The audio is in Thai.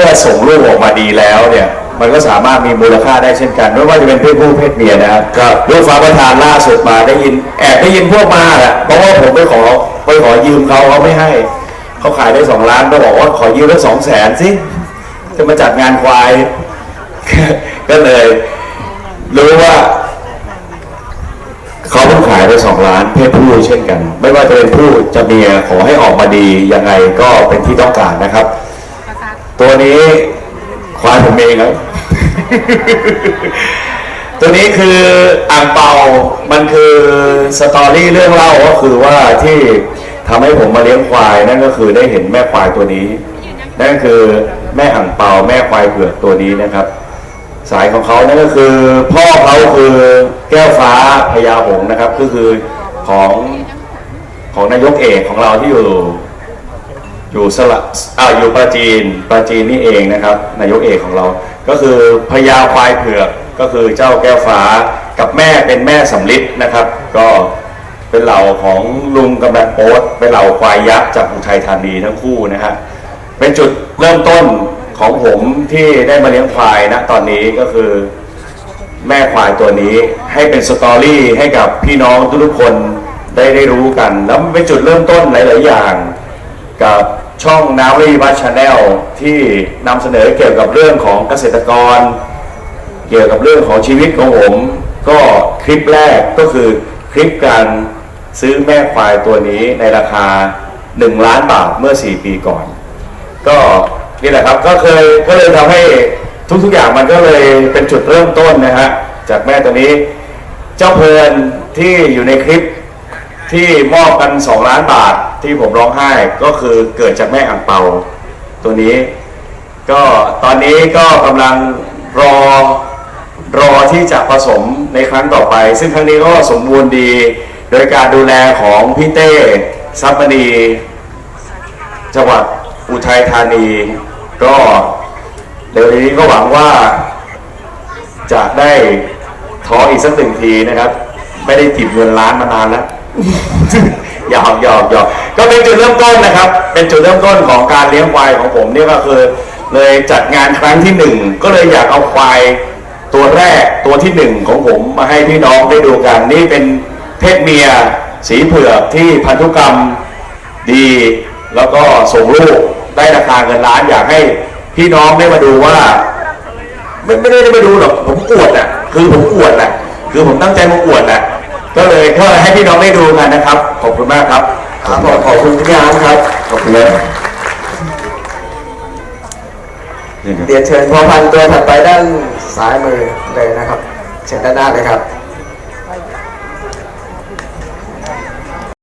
มื่อส่งลูกออกมาดีแล้วเนี่ย มันก็สามารถมีมูลค่าได้เช่นกัน ไม่ว่าจะเป็นเพศผู้เพศเมียนะครับก็ลูกฟ้าประธานล่าสุดมาได้ยินแอบได้ยินพวกมาแหละเพราะว่าผมไปขอไปขอยืมเขาเขาไม่ให้เขาขายได้สองล้านก็บอกว่าขอยืมได้สองแสนสิจะมาจัดงานควาย ก็เลยรู้ว่าเขาเพิ่งขายไปสองล้านเพศผู้เช่นกัน ไม่ว่าจะเป็นผู้จะเมียขอให้ออกมาดียังไงก็เป็นที่ต้องการนะครับ ตัวนี้ควายผม เองครับตัวนี้คืออ่างเปา มันคือสตอรี่เรื่องเล่าก็คือว่าที่ทำให้ผมมาเลี้ยงควายนั่นก็คือได้เห็นแม่ควายตัวนี้ นั่นคือแม่อ่างเปาแม่ควายเผือกตัวนี้นะครับ สายของเขานั่นก็คือ พ่อเขาคือแก้วฟ้าพญาหงนะครับ ก็คือของของนายกเอกของเราที่อยู่ อยู่สละอ่าอยู่ปราจีนปราจีนนี่เองนะครับ นายกเอกของเรา ก็คือพญาควายเผือกก็คือเจ้าแก้วฟ้ากับแม่เป็นแม่สำลิดนะครับ ก็เป็นเหล่าของลุงกับแบงโป๊ตเป็นเหล่าควายยักษ์จากอุทัยธานีทั้งคู่นะฮะเป็นจุดเริ่มต้นของผมที่ได้มาเลี้ยงควายนะตอนนี้ก็คือแม่ควายตัวนี้ให้เป็นสตอรี่ให้กับพี่น้องทุกคนได้ได้รู้กัน แล้วเป็นจุดเริ่มต้นหลาย ๆ อย่าง กับ ช่องน้ำรีวัชชาแนลที่นำเสนอเกี่ยวกับเรื่องของเกษตรกร เกี่ยวกับเรื่องของชีวิตของผม ก็คลิปแรกก็คือคลิปการซื้อแม่ควายตัวนี้ในราคา 1 ล้านบาทเมื่อ 4 ปีก่อน ก็นี่แหละครับก็เคยก็เลยทำให้ทุกๆอย่างมันก็เลยเป็นจุดเริ่มต้นนะฮะจากแม่ตัวนี้ เจ้าเพลินที่อยู่ในคลิป ที่มอบกัน 2 ล้านบาทที่ผมร้องไห้ก็คือเกิดจากแม่อ่างเปาตัวนี้ ก็ตอนนี้ก็กำลังรอรอที่จะผสมในครั้งต่อไป ซึ่งครั้งนี้ก็สมบูรณ์ดี โดยการดูแลของพี่เต้ซับมณีจังหวัดอุทัยธานี ก็เดี๋ยวนี้ก็หวังว่าจะได้ท้องอีกสักหนึ่งทีนะครับ ไม่ได้ติดเงินล้านมานานแล้วหยอกหยอกหยอกก็เป็นจุดเริ่มต้นนะครับ เป็นจุดเริ่มต้นของการเลี้ยงควายของผมเนี่ยก็คือ เลยจัดงานครั้งที่หนึ่งก็เลยอยากเอาควายตัวแรกตัวที่หนึ่งของผมมาให้พี่น้องได้ดูกัน นี่เป็นเพศเมียสีเผือกที่พันธุกรรมดี แล้วก็ส่งลูกได้ราคาเงินล้านอยากให้พี่น้องได้มาดูว่า ไม่ไม่ได้มาดูหรอกผมอวดอะคือผมอวดแหละคือผมตั้งใจมาอวดแหละ พี่น้องได้ดูกันนะครับ ขอบคุณมากครับ ครับผมขอบคุณพี่อาร์ตครับ ขอบคุณเลยนี่ครับเรียนเชิญพอพันธุ์ตัวถัดไปด้านซ้ายมือเลยนะครับ เชิญด้านหน้าเลยครับ